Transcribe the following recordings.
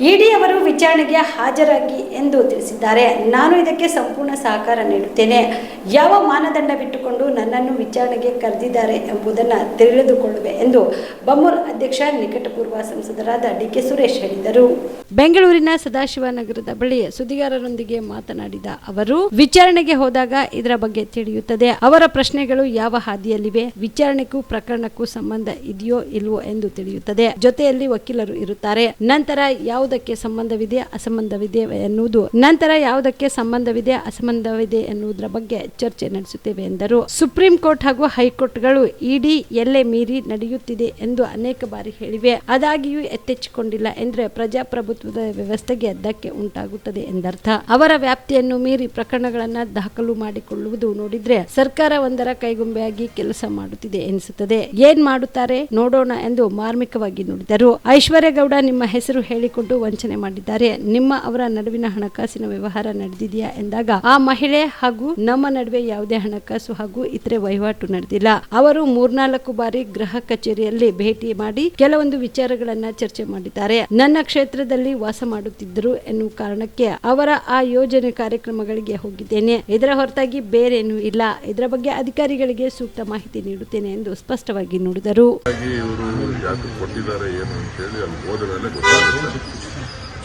ಇಡಿ ಅವರು ವಿಚಾರಣೆಗೆ ಹಾಜರಾಗಿ ಎಂದು ತಿಳಿಸಿದ್ದಾರೆ. ನಾನು ಇದಕ್ಕೆ ಸಂಪೂರ್ಣ ಸಹಕಾರ ನೀಡುತ್ತೇನೆ. ಯಾವ ಮಾನದಂಡ ಬಿಟ್ಟುಕೊಂಡು ನನ್ನನ್ನು ವಿಚಾರಣೆಗೆ ಕರೆದಿದ್ದಾರೆ ಎಂಬುದನ್ನು ತಿಳಿದುಕೊಳ್ಳುವೆ ಎಂದು ಬಮ್ಮೂರ್ ಅಧ್ಯಕ್ಷ ನಿಕಟಪೂರ್ವ ಸಂಸದರಾದ ಡಿಕೆ ಸುರೇಶ್ ಹೇಳಿದರು. ಬೆಂಗಳೂರಿನ ಸದಾಶಿವನಗರದ ಬಳಿ ಸುದ್ದಿಗಾರರೊಂದಿಗೆ ಮಾತನಾಡಿದ ಅವರು, ವಿಚಾರಣೆಗೆ ಹೋದಾಗ ಇದರ ಬಗ್ಗೆ ತಿಳಿಯುತ್ತದೆ. ಅವರ ಪ್ರಶ್ನೆಗಳು ಯಾವ ಹಾದಿಯಲ್ಲಿವೆ? ವಿಚಾರಣೆಗೂ ಪ್ರಕರಣಕ್ಕೂ ಸಂಬಂಧ ಇದೆಯೋ ಇಲ್ವೋ ಎಂದು ತಿಳಿಯುತ್ತದೆ. ಜೊತೆಯಲ್ಲಿ ವಕೀಲರು ಇರುತ್ತಾರೆ. ನಂತರ ಯಾವುದಕ್ಕೆ ಸಂಬಂಧವಿದೆ, ಅಸಂಬಂಧವಿದೆ ಎನ್ನುವುದು. ನಂತರ ಯಾವುದಕ್ಕೆ ಸಂಬಂಧವಿದೆ, ಅಸಂಬಂಧವಿದೆ ಎನ್ನುವುದರ ಬಗ್ಗೆ ಚರ್ಚೆ ನಡೆಸುತ್ತೇವೆ ಎಂದರು. ಸುಪ್ರೀಂ ಕೋರ್ಟ್ ಹಾಗೂ ಹೈಕೋರ್ಟ್ಗಳು ಇಡಿ ಎಲ್ಲೆ ಮೀರಿ ನಡೆಯುತ್ತಿದೆ ಎಂದು ಅನೇಕ ಬಾರಿ ಹೇಳಿವೆ. ಆದಾಗಿಯೂ ಎತ್ತೆಚ್ಚಿಕೊಂಡಿಲ್ಲ ಎಂದರೆ ಪ್ರಜಾಪ್ರಭುತ್ವದ ವ್ಯವಸ್ಥೆಗೆ ಧಕ್ಕೆ ಉಂಟಾಗುತ್ತದೆ ಎಂದರ್ಥ. ಅವರ ವ್ಯಾಪ್ತಿಯನ್ನು ಮೀರಿ ಪ್ರಕರಣಗಳನ್ನ ದಾಖಲು ಮಾಡಿಕೊಳ್ಳುವುದು ನೋಡಿದ್ರೆ ಸರ್ಕಾರ ಒಂದರ ಕೈಗೊಂಬೆಯಾಗಿ ಕೆಲಸ ಮಾಡುತ್ತಿದೆ ಎನಿಸುತ್ತದೆ ಏನ್ ಮಾಡುತ್ತಾರೆ ನೋಡೋಣ ಎಂದು ಮಾರ್ಮಿಕವಾಗಿ ನುಡಿದರು. ಐಶ್ವರ್ಯಗೌಡ ನಿಮ್ಮ ಹೆಸರು ಹೇಳಿಕೊಂಡು ವಂಚನೆ ಮಾಡಿದ್ದಾರೆ. ನಿಮ್ಮ ಅವರ ನಡುವಿನ ಹಣಕಾಸಿನ ವ್ಯವಹಾರ ನಡೆದಿದೆಯಾ ಎಂದಾಗ, ಆ ಮಹಿಳೆ ಹಾಗೂ ನಮ್ಮ ನಡುವೆ ಯಾವುದೇ ಹಣಕಾಸು ಹಾಗೂ ಇತರೆ ವಹಿವಾಟು ನಡೆದಿಲ್ಲ. ಅವರು ಮೂರ್ನಾಲ್ಕು ಬಾರಿ ಗೃಹ ಕಚೇರಿಯಲ್ಲಿ ಭೇಟಿ ಮಾಡಿ ಕೆಲವೊಂದು ವಿಚಾರಗಳನ್ನ ಚರ್ಚೆ ಮಾಡಿದ್ದಾರೆ. ನನ್ನ ಕ್ಷೇತ್ರದಲ್ಲಿ ವಾಸ ಮಾಡುತ್ತಿದ್ದರು ಎನ್ನುವ ಕಾರಣಕ್ಕೆ ಅವರ ಆ ಯೋಜನೆ ಕಾರ್ಯಕ್ರಮಗಳಿಗೆ ಹೋಗಿದ್ದೇನೆ. ಇದರ ಹೊರತಾಗಿ ಬೇರೇನೂ ಇಲ್ಲ. ಇದರ ಬಗ್ಗೆ ಅಧಿಕಾರಿಗಳಿಗೆ ಸೂಕ್ತ ಮಾಹಿತಿ ನೀಡುತ್ತೇನೆ ಎಂದು ಸ್ಪಷ್ಟವಾಗಿ ನುಡಿದರು.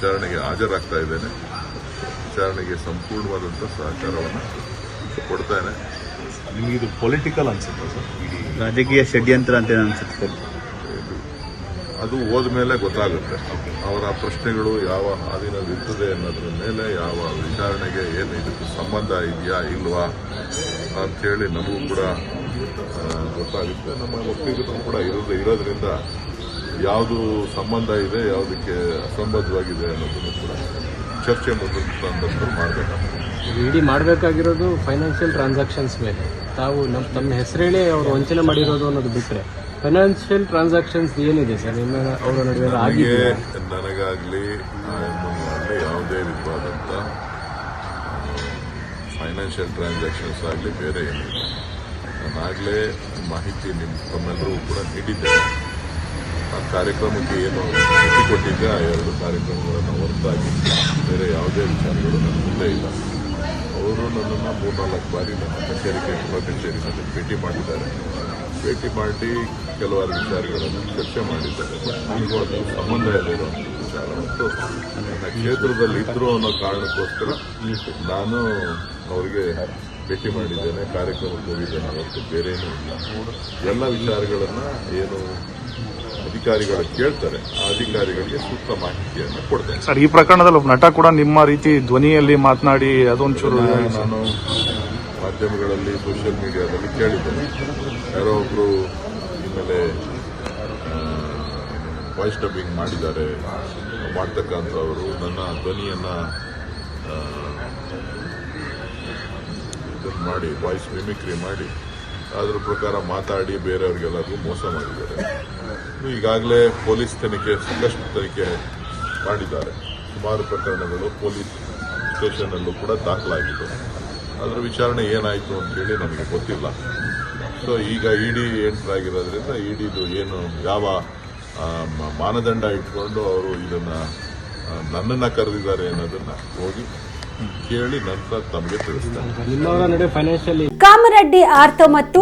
ವಿಚಾರಣೆಗೆ ಹಾಜರಾಗ್ತಾ ಇದ್ದೇನೆ. ವಿಚಾರಣೆಗೆ ಸಂಪೂರ್ಣವಾದಂಥ ಸಹಕಾರವನ್ನು ಕೊಡ್ತಾನೆ. ನಿಮಗೆ ಇದು ಪೊಲಿಟಿಕಲ್ ಅನ್ಸುತ್ತೆ ಸರ್? ರಾಜಕೀಯ ಷಡ್ಯಂತ್ರ ಅಂತ ಅನ್ಸುತ್ತೆ? ಅದು ಹೋದ ಮೇಲೆ ಗೊತ್ತಾಗುತ್ತೆ ಅವರ ಪ್ರಶ್ನೆಗಳು ಯಾವ ಹಾದಿನಲ್ಲಿ ಇರ್ತದೆ ಅನ್ನೋದ್ರ ಮೇಲೆ ಯಾವ ವಿಚಾರಣೆಗೆ ಏನು ಇದಕ್ಕೆ ಸಂಬಂಧ ಇದೆಯಾ ಇಲ್ವಾ ಅಂಥೇಳಿ ನಮಗೂ ಕೂಡ ಗೊತ್ತಾಗುತ್ತೆ. ನಮ್ಮ ಒಪ್ಪಿಗೆನೂ ಕೂಡ ಇರೋದು ಇರೋದ್ರಿಂದ ಯಾವುದು ಸಂಬಂಧ ಇದೆ ಯಾವುದಕ್ಕೆ ಅಸಂಬದ್ಧವಾಗಿದೆ ಅನ್ನೋದನ್ನು ಕೂಡ ಚರ್ಚೆ ಮಾಡಬೇಕು ಮಾಡಬೇಕಾಗ್ತದೆ. ಇಡಿ ಮಾಡಬೇಕಾಗಿರೋದು ಫೈನಾನ್ಷಿಯಲ್ ಟ್ರಾನ್ಸಾಕ್ಷನ್ಸ್ ಮೇಲೆ. ತಾವು ನಮ್ಮ ತಮ್ಮ ಹೆಸರೇಳಿ ಅವರು ವಂಚನೆ ಮಾಡಿರೋದು ಅನ್ನೋದು ಬಿಟ್ಟರೆ ಫೈನಾನ್ಷಿಯಲ್ ಟ್ರಾನ್ಸಾಕ್ಷನ್ಸ್ ಏನಿದೆ ಸರ್? ನಿಮ್ಮ ಅವರ ನಡುವೆ ಆಗಿದೆ ನನಗಾಗಲಿ ಯಾವುದೇ ವಿಧವಾದಂಥ ಫೈನಾನ್ಷಿಯಲ್ ಟ್ರಾನ್ಸಾಕ್ಷನ್ಸ್ ಆಗಲಿ ಬೇರೆ ಏನಿಲ್ಲ. ನಾನಾಗಲೇ ಮಾಹಿತಿ ನಿಮ್ಮ ತಮ್ಮೆಲ್ಲರೂ ಕೂಡ ನೀಡಿದ್ದೇನೆ. ಆ ಕಾರ್ಯಕ್ರಮಕ್ಕೆ ಏನು ಮಾಹಿತಿ ಕೊಟ್ಟಿದ್ದೆ, ಆ ಎರಡು ಕಾರ್ಯಕ್ರಮಗಳನ್ನು ಹೊರತಾಗಿ ಬೇರೆ ಯಾವುದೇ ವಿಚಾರಗಳು ನನ್ನ ಮುಂದೆ ಇಲ್ಲ. ಅವರು ನನ್ನನ್ನು ಮೂರ್ನಾಲ್ಕು ಬಾರಿ ನನ್ನ ಕಚೇರಿಗೆ ಗೃಹ ಕಚೇರಿನಲ್ಲಿ ಭೇಟಿ ಮಾಡಿದ್ದಾರೆ. ಭೇಟಿ ಮಾಡಿ ಕೆಲವಾರು ವಿಚಾರಗಳನ್ನು ಚರ್ಚೆ ಮಾಡಿದ್ದಾರೆ. ನನಗೂ ಅದು ಸಂಬಂಧ ಇಲ್ಲಿರುವಂಥ ವಿಚಾರ. ಮತ್ತು ನನ್ನ ಕ್ಷೇತ್ರದಲ್ಲಿ ಇದ್ರು ಅನ್ನೋ ಕಾರಣಕ್ಕೋಸ್ಕರ ನಾನು ಅವರಿಗೆ ಭೇಟಿ ಮಾಡಿದ್ದೇನೆ ಕಾರ್ಯಕ್ರಮಕ್ಕೆ ಹೋಗಿದ್ದೇನೆ ಅವತ್ತು ಬೇರೇನೂ ಇಲ್ಲ. ಎಲ್ಲ ವಿಚಾರಗಳನ್ನು ಏನು ಅಧಿಕಾರಿಗಳು ಕೇಳ್ತಾರೆ ಆ ಅಧಿಕಾರಿಗಳಿಗೆ ಸೂಕ್ತ ಮಾಹಿತಿಯನ್ನು ಕೊಡ್ತೇನೆ. ಸರ್ ಈ ಪ್ರಕರಣದಲ್ಲಿ ಒಬ್ಬ ನಟ ಕೂಡ ನಿಮ್ಮ ರೀತಿ ಧ್ವನಿಯಲ್ಲಿ ಮಾತನಾಡಿ ಅದೊಂಚೂರು ನಾನು ಮಾಧ್ಯಮಗಳಲ್ಲಿ ಸೋಷಿಯಲ್ ಮೀಡಿಯಾದಲ್ಲಿ ಕೇಳಿದ್ದೇನೆ. ಯಾರೋ ಒಬ್ಬರು ಇನ್ಮೇಲೆ ವಾಯ್ಸ್ ಡಬ್ಬಿಂಗ್ ಮಾಡಿದ್ದಾರೆ. ಮಾಡ್ತಕ್ಕಂಥವರು ನನ್ನ ಧ್ವನಿಯನ್ನ ಆ, ಮಾಡಿ ವಾಯ್ಸ್ ಮಿಮಿಕ್ರಿ ಮಾಡಿ, ಅದ್ರ ಪ್ರಕಾರ ಮಾತಾಡಿ ಬೇರೆಯವ್ರಿಗೆಲ್ಲರಿಗೂ ಮೋಸ ಮಾಡಿದ್ದಾರೆ. ಈಗಾಗಲೇ ಪೊಲೀಸ್ ತನಿಖೆ, ಸಾಕಷ್ಟು ತನಿಖೆ ಮಾಡಿದ್ದಾರೆ. ಸುಮಾರು ಪ್ರಕರಣಗಳು ಪೊಲೀಸ್ ಸ್ಟೇಷನಲ್ಲೂ ಕೂಡ ದಾಖಲಾಗಿದೆ. ಅದರ ವಿಚಾರಣೆ ಏನಾಯಿತು ಅಂತೇಳಿ ನಮಗೆ ಗೊತ್ತಿಲ್ಲ. ಸೊ ಈಗ ಇಡಿ ಎಂಟರ್ ಆಗಿರೋದ್ರಿಂದ ಡಿದು ಏನು, ಯಾವ ಮಾನದಂಡ ಇಟ್ಕೊಂಡು ಅವರು ಇದನ್ನು ನನ್ನನ್ನು ಕರೆದಿದ್ದಾರೆ ಅನ್ನೋದನ್ನು ಹೋಗಿ ಕೇಳಿ ನಂತರ ತಮಗೆ ತಿಳಿಸ್ತಾರೆ. ಕಾಮರೆಡ್ಡಿ ಆರ್ಥೋ ಮತ್ತು